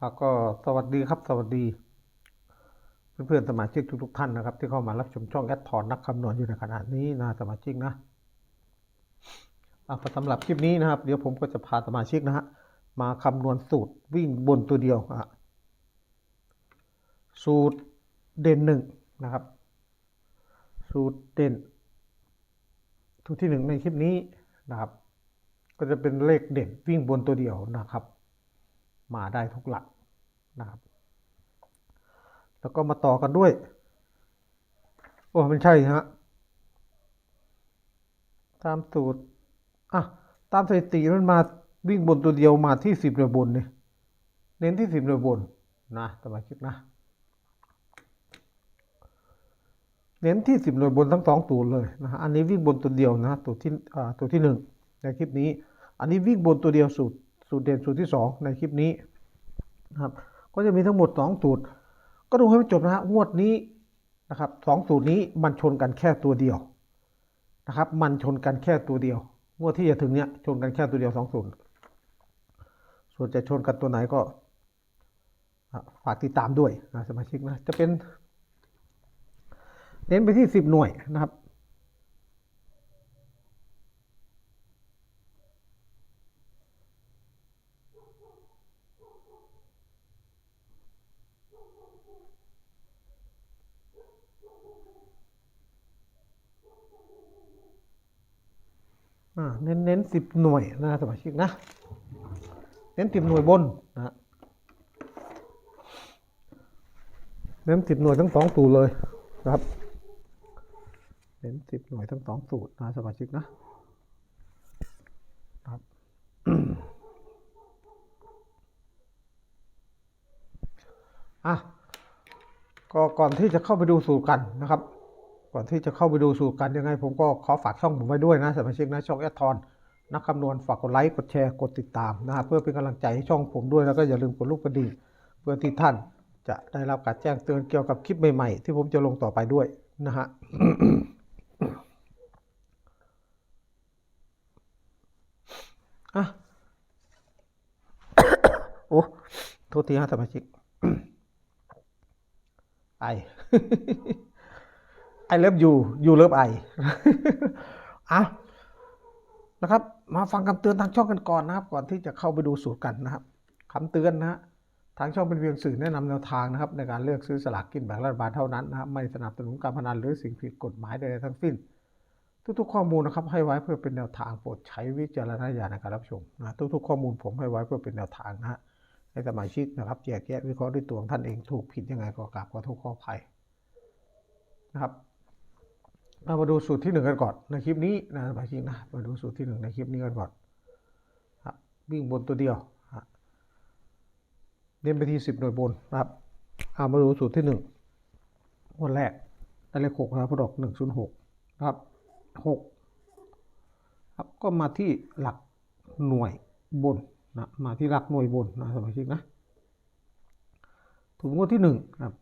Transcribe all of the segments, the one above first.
แล้วก็สวัสดีครับสวัสดี เพื่อนๆสมาชิกทุกๆท่านนะครับ ที่เข้ามารับชมช่องแอดทอนนักคำนวณอยู่ในขณะนี้นะสมาชิกนะอะสำหรับคลิปนี้นะครับ เดี๋ยวผมก็จะพาสมาชิกนะฮะมาคำนวณสูตรวิ่งบนตัวเดียวอะสูตรเด่นหนึ่งนะครับ สูตรเด่นสูตรที่หนึ่งในคลิปนี้นะครับ ก็จะเป็นเลขเด่นวิ่งบนตัวเดียวนะครับ มาได้ทุกหลักนะครับ แล้วก็มาต่อกันด้วย โอ้ไม่ใช่ฮะตามสูตรอะตามสถิติมันมาวิ่งบนตัวเดียวมาที่สิบหน่วยบนเนี่ยเน้นที่สิบหน่วยบนนะสมาชิกนะ เน้นที่สิบหน่วยบนทั้งสองตัวเลยนะฮะอันนี้วิ่งบนตัวเดียวนะตัวที่อ่าตัวที่หนึ่งในคลิปนี้ อันนี้วิ่งบนตัวเดียวสูตร สูตรเด่นสูตรที่สองในคลิปนี้นะครับก็จะมีทั้งหมดสองสูตร ก็ดูให้มันจบนะฮะงวดนี้นะครับสองสูตรนี้มันชนกันแค่ตัวเดียวนะครับ มันชนกันแค่ตัวเดียวงวดที่จะถึงเนี้ยชนกันแค่ตัวเดียวสองสูตรส่วนจะชนกันตัวไหนก็ฝากติดตามด้วยนะสมาชิกนะจะเป็นเน้นไปที่สิบหน่วยนะครับ เน้นเน้นสิบหน่วยนะสมาชิกนะ เน้นสิบหน่วยบนนะเน้นสิบหน่วยทั้งสองสูตรเลยนะครับ เน้นสิบหน่วยทั้งสองสูตรนะสมาชิกนะครับอะก็ก่อนที่จะเข้าไปดูสูตรกันนะครับ ก่อนที่จะเข้าไปดูสูตรกันยังไง ผมก็ขอฝากช่องผมไว้ด้วยนะสมาชิกนะช่องแอดทอนนักคำนวณฝากกดไลค์กดแชร์กดติดตามนะครับเพื่อเป็นกำลังใจให้ช่องผมด้วยแล้วก็อย่าลืมกดลูกกระดิ่งเพื่อที่ท่านจะได้รับการแจ้งเตือนเกี่ยวกับคลิปใหม่ๆ ที่ผมจะลงต่อไปด้วยนะฮะอะโอ้โทษทีฮะสมาชิกไอ ไอเลิฟยูยูเลิฟไออะนะครับ มาฟังคำเตือนทางช่องกันก่อนนะครับ ก่อนที่จะเข้าไปดูสูตรกันนะครับคำเตือนนะฮะทางช่องเป็นเพียงสื่อแนะนำแนวทางนะครับ ในการเลือกซื้อสลากกินแบ่งรัฐบาลเท่านั้นนะครับไม่สนับสนุนการพนันหรือสิ่งผิดกฎหมายใดๆทั้งสิ้น ทุกๆข้อมูลนะครับ ให้ไว้เพื่อเป็นแนวทางโปรดใช้วิจารณญาณในการรับชมนะทุกๆข้อมูลผมให้ไว้เพื่อเป็นแนวทางนะฮะให้สมาชิกนะครับแยกแยะวิเคราะห์ด้วยตัวของท่านเองถูกผิดยังไงก็กราบขอโทษขออภัยนะครับ เรามาดูสูตรที่หนึ่งกันก่อนในคลิปนี้นะสมาชิกนะมาดูสูตรที่หนึ่งในคลิปนี้กันก่อนวิ่งบนตัวเดียวเน้นไปที่สิบหน่วยบนนะครับเอามาดูสูตรที่หนึ่งวันแรกได้เลขหกนะครัพอดอกหนึ่งศูนย์หกนะครับหกครับก็มาที่หลักหน่วยบนนะมาที่หลักหน่วยบนนะสมาชิกนะถูกงวดที่หนึ่งครับ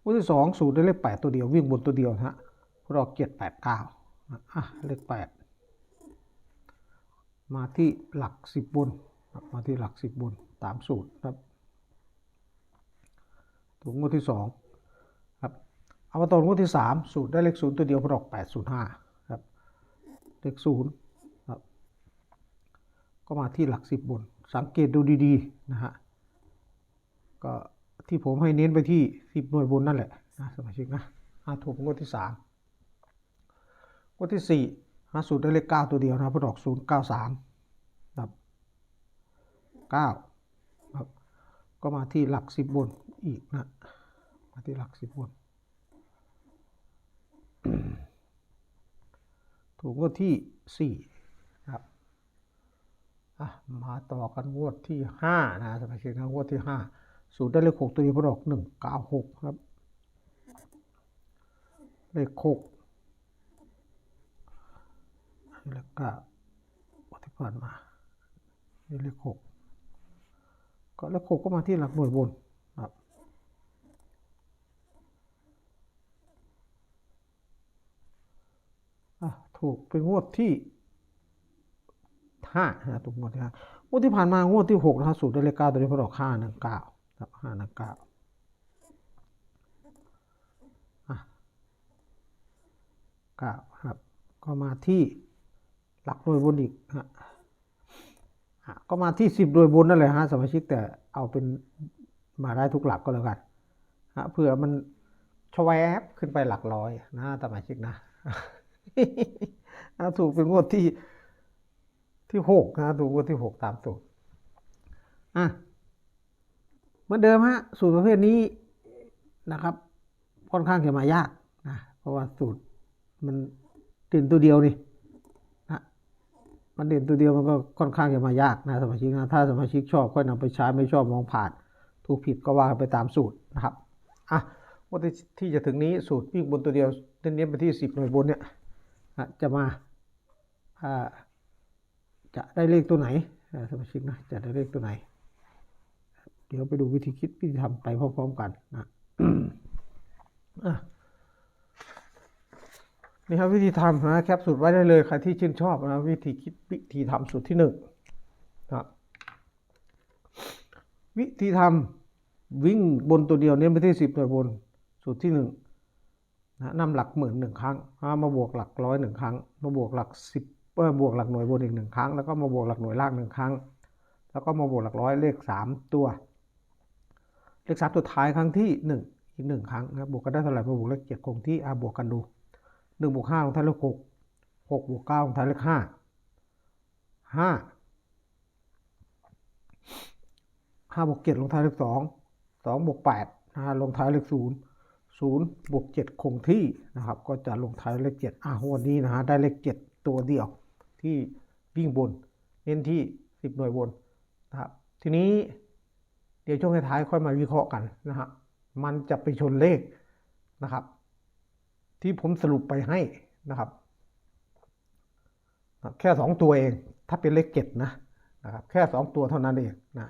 งวดที่สองสูตรได้เลขแปดตัวเดียววิ่งบนตัวเดียวนะฮะ รอเกียรติแปดเก้าอะเลขแปดมาที่หลักสิบบนมาที่หลักสิบบนตามสูตรครับถูกงวดที่สองครับเอามาต่องวดที่สามสูตรได้เลขศูนย์ตัวเดียวพออกแปดศูนย์ห้าครับเลขศูนย์ครับก็มาที่หลักสิบบน สังเกตดูดีๆนะฮะก็ที่ผมให้เน้นไปที่สิบหน่วยบนนั่นแหละนะสมาชิกนะอะถูกงวดที่สาม ข้อที่ 4 หาสูตรได้เลข 9 ตัวเดียวนะครับเพื่อออก 0 9 3ครับ9ครับ ก็มาที่หลัก 10บนอีกนะ มาที่หลัก 10บน ถูกงวดที่ 4 ครับอะมาต่อกันงวดที่ 5 นะสมาชิกนะงวดที่ 5 สูตรได้เลข 6 ตัวเดียวเพื่อออก 1 9 6 ครับ เลข 6 นี่เลขเก้าที่ผ่านมานี่เลขหกก็เลขหกก็มาที่หลักหน่วยบนครับอะถูกเป็นงวดที่ห้านะถูกงวดที่ห้างวดที่ผ่านมางวดที่หกนะสูตรได้เลขเก้าตัวนี้พอดอกห้าหนึ่งเก้าครับห้าหนึ่งเก้าเก้าครับ ก็มาที่ หลักหน่วยบนอีกฮะก็มาที่สิบหน่วยบนนั่นแหละฮะสมาชิกแต่เอาเป็นมาได้ทุกหลักก็แล้วกันฮะเผื่อมันชแวบขึ้นไปหลักร้อยนะสมาชิกนะถูกเป็นงวดที่ที่หกนะถูกงวดที่หกตามสูตรอะเหมือนเดิมฮะสูตรประเภทนี้นะครับค่อนข้างจะมายากนะเพราะว่าสูตรมันเด่นตัวเดียวนี่ มันเด่นตัวเดียวมันก็ค่อนข้างจะมายากนะสมาชิกนะถ้าสมาชิกชอบค่อยนำไปใช้ไม่ชอบมองผ่าน ถูกผิดก็ว่าไปตามสูตรนะครับอะวันที่จะถึงนี้สูตรวิ่งบนตัวเดียวเน้นไปที่สิบหน่วยบนเนี่ยจะมาจะได้เลขตัวไหนสมาชิกนะจะได้เลขตัวไหน เดี๋ยวไปดูวิธีคิดวิธีทำไปพร้อมๆกันนะอะ นี่ครับวิธีทำนะแคปสูตรไว้ได้เลยใครที่ชื่นชอบนะวิธีคิดวิธีทำสูตรที่หนึ่งนะครับวิธีทำวิ่งบนตัวเดียวเน้นไปที่สิบหน่วยบนสูตรที่หนึ่งนะนำหลักหมื่นหนึ่งครั้งมาบวกหลักร้อยหนึ่งครั้ง มาบวกหลักสิบเออบวกหลักหน่วยบนอีกหนึ่งครั้ง แล้วก็มาบวกหลักหน่วยล่างหนึ่งครั้ง แล้วก็มาบวกหลักร้อยเลขสามตัว เลขสามตัวท้ายครั้งที่หนึ่งอีกหนึ่งครั้งนะบบวกกันได้เท่าไหร่มาบวกเลขเจ็ดคงที่อาบวกกันดู หนึ่งบวกห้าลงท้ายเลขหกหกบวกเก้าลงท้ายเลขห้าห้าห้าบวกเจ็ดลงท้ายเลขสองสองบวกแปดนะฮะลงท้ายเลขศูนย์ศูนย์บวกเจ็ดคงที่นะครับ ก็จะลงท้ายเลขเจ็ดอะวันนี้นะฮะได้เลขเจ็ดตัวเดียวที่วิ่งบน เน้นที่สิบหน่วยบนนะครับ ทีนี้เดี๋ยวช่วงท้ายค่อยมาวิเคราะห์กันนะฮะมันจะไปชนเลขนะครับ ที่ผมสรุปไปให้นะครับ แค่สองตัวเอง ถ้าเป็นเลขเจ็ดนะนะครับแค่สองตัวเท่านั้นเองนะ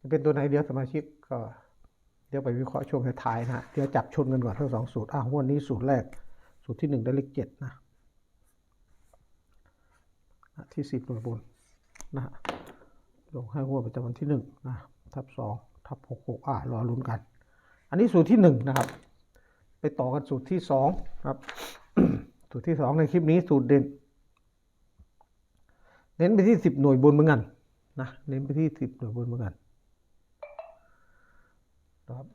จะเป็นตัวไหนเดี๋ยวสมาชิกก็เดี๋ยวไปวิเคราะห์ช่วงท้ายนะเดี๋ยวจับชนกันก่อนทั้งสองสูตรอะวันนี้สูตรแรก สูตรที่หนึ่งได้เลขเจ็ดนะที่สิบหน่วยบนนะฮะลงให้งวประจำวันที่หนึ่งนะทับสองทับหกหกอ่ารอลุนกัน อันนี้สูตรที่หนึ่งนะครับ ไปต่อกันสูตรที่สองครับ สูตรที่สองในคลิปนี้สูตรเด่น เน้นไปที่สิบหน่วยบนเหมือนกันนะเน้นไปที่สิบหน่วยบนเหมือนกันะครับ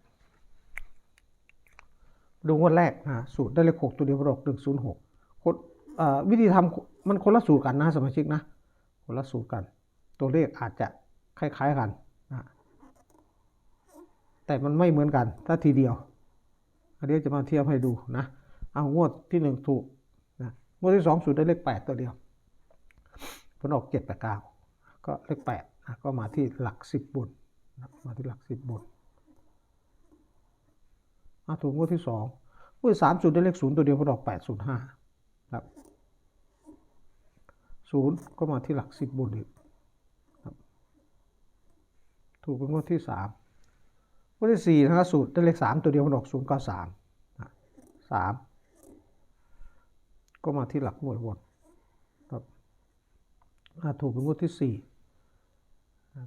ดูงวดแรกนะสูตรได้เลขหกตัวเดียวประกหนึ่งศูนย์หกคนวิธีทำมันคนละสูตรกันนะสมาชิกนะคนละสูตรกัน ตัวเลขอาจจะคล้าย ๆกันนะแต่มันไม่เหมือนกันถ้าทีเดียว อันนี้จะมาเทียบให้ดูนะ เอางวดที่หนึ่งถูกนะงวดที่สองสูตรได้เลขแปดตัวเดียวผลออกเจ็ดแปดเก้าก็เลขแปดนะก็มาที่หลักสิบบนนะมาที่หลักสิบบนอะถูกงวดที่สองงวดสามสูตรได้เลขศูนย์ตัวเดียวผลออกแปดศูนย์ห้าครับศูนย์ก็มาที่หลักสิบบนอีกถูกเป็นงวดที่สาม งวดที่สี่นะสูตรได้เลขสามตัวเดียวมันออกศูนย์เก้าสามสามก็มาที่หลักหน่วยบนครับถูกเป็นงวดที่สี่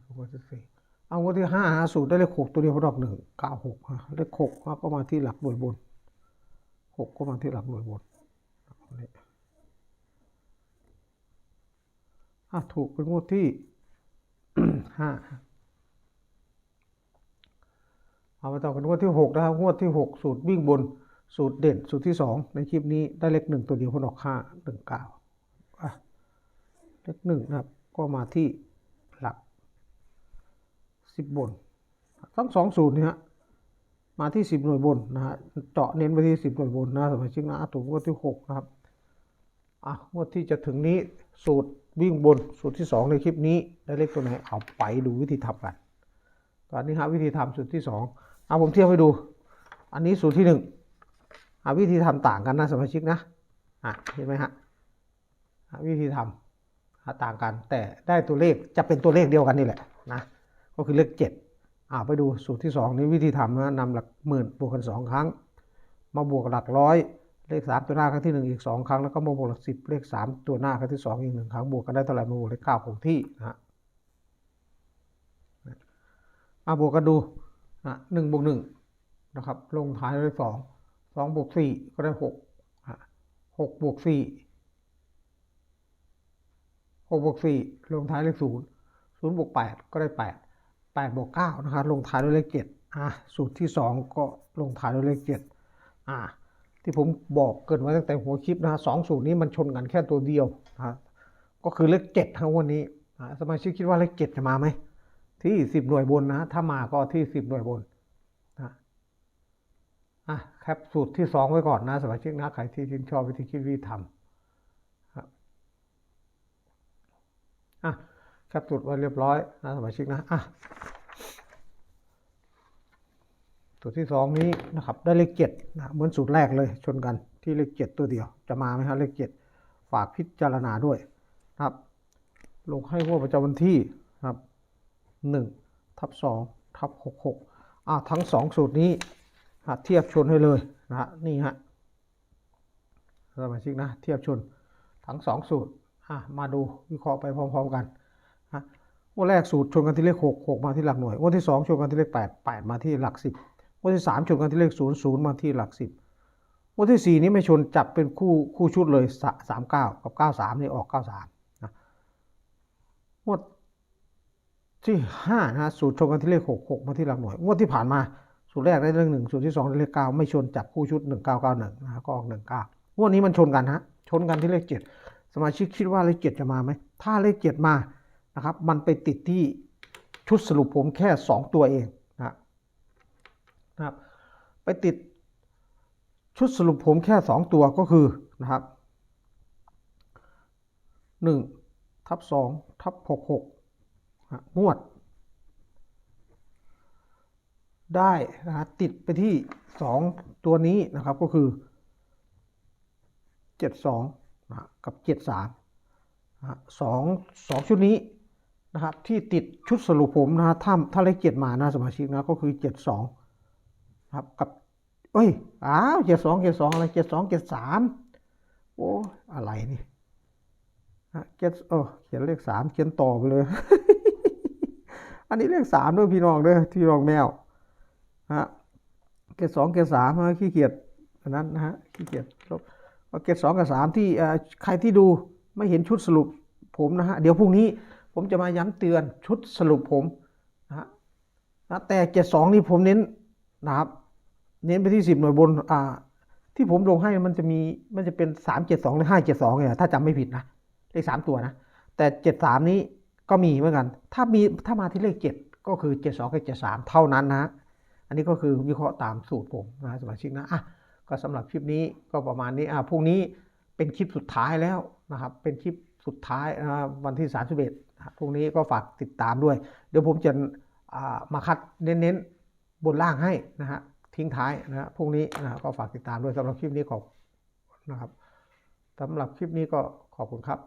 ถูกงวดที่สี่เอางวดที่ห้าฮะสูตรได้เลขหกตัวเดียวมันออกหนึ่งเก้าหกเลขหกก็มาที่หลักหน่วยบนหกก็มาที่หลักหน่วยบนถูกเป็นงวดที่ห้า เอามาต่อกันงวดที่หกนะครับงวดที่หกสูตรวิ่งบนสูตรเด่นสูตรที่สองในคลิปนี้ได้เลขหนึ่งตัวเดียวพนออกห้าหนึ่งเก้าเลขหนึ่งนะครับ ก็มาที่หลักสิบบน ทั้งสองสูตรเนี่ยฮะมาที่สิบหน่วยบนนะฮะเจาะเน้นไปที่สิบหน่วยบนนะสมาชิกนะอะถูกงวดที่หกนะครับอะงวดที่จะถึงนี้สูตรวิ่งบนสูตรที่สองในคลิปนี้ได้เลขตัวไหนเอาไปดูวิธีทำกัน ตอนนี้หาวิธีทำสูตรที่สอง เอาผมเทียบให้ดู อันนี้สูตรที่หนึ่งหาวิธีทำต่างกันนะสมาชิกนะอะเห็นไหมฮะหาวิธีทำหาต่างกันแต่ได้ตัวเลขจะเป็นตัวเลขเดียวกันนี่แหละนะก็คือเลขเจ็ดอ่าไปดูสูตรที่สองนี้วิธีทำนะนำหลักหมื่นบวกกันสองครั้ง มาบวกหลักร้อยเลขสามตัวหน้าครั้งที่หนึ่งอีกสองครั้งแล้วก็มาบวกหลักสิบเลขสามตัวหน้าครั้งที่สองอีกหนึ่งครั้งบวกกันได้เท่าไหร่มาบวกเลขเก้าคงที่นะฮะอะบวกกันดู อะหนึ่งบวกหนึ่งนะครับ ลงท้ายด้วยสองสองบวกสี่ก็ได้หกหกบวกสี่หกบวกสี่ลงท้ายด้วยศูนย์ศูนย์บวกแปดก็ได้แปดแปดบวกเก้านะครับลงท้ายด้วยเลขเจ็ดอะสูตรที่สองก็ลงท้ายด้วยเลขเจ็ดอะที่ผมบอกเกินไว้ตั้งแต่หัวคลิปนะฮะสองสูตรนี้มันชนกันแค่ตัวเดียวนะก็คือเลขเจ็ดทั้งวันนี้สมาชิกคิดว่าเลขเจ็ดจะมาไหม ที่สิบหน่วยบนนะถ้ามาก็ที่สิบหน่วยบนนะอะแคปสูตรที่สองไว้ก่อนนะสมาชิกนะใครที่ชื่นชอบวิธีคิดวิธีทำครับอะแคปสูตรไว้เรียบร้อยนะสมาชิกนะอะสูตรที่สองนี้นะครับได้เลขเจ็ดนะเหมือนสูตรแรกเลยชนกันที่เลขเจ็ดตัวเดียว จะมาไหมครับเลขเจ็ดฝากพิจารณาด้วยนะครับ ลงให้งวดประจำวันที่นะครับ หนึ่งทับสองทับหกหกอ่าทั้งสองสูตรนี้เทียบชนให้เลยนะฮะนี่ฮะสมาชิกนะเทียบชนทั้งสองสูตรอะมาดูวิเคราะห์ไปพร้อม ๆ กันฮะวันแรกสูตรชนกันที่เลขหกหกมาที่หลักหน่วยวันที่สองชนกันที่เลขแปดแปดมาที่หลักสิบงวันที่สามชนกันที่เลขศูนย์ศูนย์มาที่หลักสิบงวันที่สี่นี้ไม่ชนจับเป็นคู่คู่ชุดเลยสามเก้ากับเก้าสามนี่ออกเก้าสามนะงวด ที่ห้านะสูตรชงกันที่เลขหกหกมาที่หลักหน่วย งวดที่ผ่านมา สูตรแรกได้เลขหนึ่งสูตรที่สองได้เลขเก้าไม่ชนจับคู่ชุดหนึ่งเก้าเก้าหนึ่งนะก็ออก19งวดนี้มันชนกันฮะชนกันที่เลขเจ็ดสมาชิกคิดว่าเลขเจ็ดจะมาไหม ถ้าเลขเจ็ดมานะครับมันไปติดที่ชุดสรุปผมแค่สองตัวเองนะครับไปติดชุดสรุปผมแค่สองตัวก็คือนะครับหนึ่งทับสองทับหกหก มวด ได้นะฮะติดไปที่ 2 ตัวนี้นะครับก็คือ 72นะกับ 73นะสองสองชุดนี้นะครับที่ติดชุดสรุปผมนะฮะถ้าถ้าเลขเจ็ดมานะสมาชิกนะก็คือ 72นะครับกับเอ้ยอ้าวเจ็ดสองเจ็ดสองอะไรเจ็ดสองเจ็ดสามโอ้อะไรนี่เจ็ดเออเขียนเลขสามเขียนต่อไปเลย อันนี้เลขสามด้วยพี่น้องเด้อพี่น้องแมวฮะเกรดสองเกรดสามฮะขี้เกียจอันนั้นนะฮะขี้เกียจลบเอาเกรดสองกับสามที่ใครที่ดูไม่เห็นชุดสรุปผมนะฮะเดี๋ยวพรุ่งนี้ผมจะมาย้ำเตือนชุดสรุปผมนะฮะแต่เกรดสองนี่ผมเน้นนะครับ เน้นไปที่สิบหน่วยบนอ่าที่ผมลงให้มันจะมีมันจะเป็นสามเจ็ดสองหรือห้าเจ็ดสองเนี่ยถ้าจำไม่ผิดนะเลขสามตัวนะแต่เจ็ดสามนี้ ก็มีเหมือนกัน ถ้ามีถ้ามาที่เลขเจ็ดก็คือเจ็ดสองกับเจ็ดสามเท่านั้นนะ อันนี้ก็คือวิเคราะห์ตามสูตรผมนะสมาชิกนะอะก็สำหรับคลิปนี้ก็ประมาณนี้อะพรุ่งนี้เป็นคลิปสุดท้ายแล้วนะครับ เป็นคลิปสุดท้ายนะวันที่31นะพรุ่งนี้ก็ฝากติดตามด้วย เดี๋ยวผมจะมาคัดเน้นๆบนล่างให้นะฮะทิ้งท้ายนะพรุ่งนี้นะฮะก็ฝากติดตามด้วยสำหรับคลิปนี้ขอบนะครับสำหรับคลิปนี้ก็ขอบคุณครับ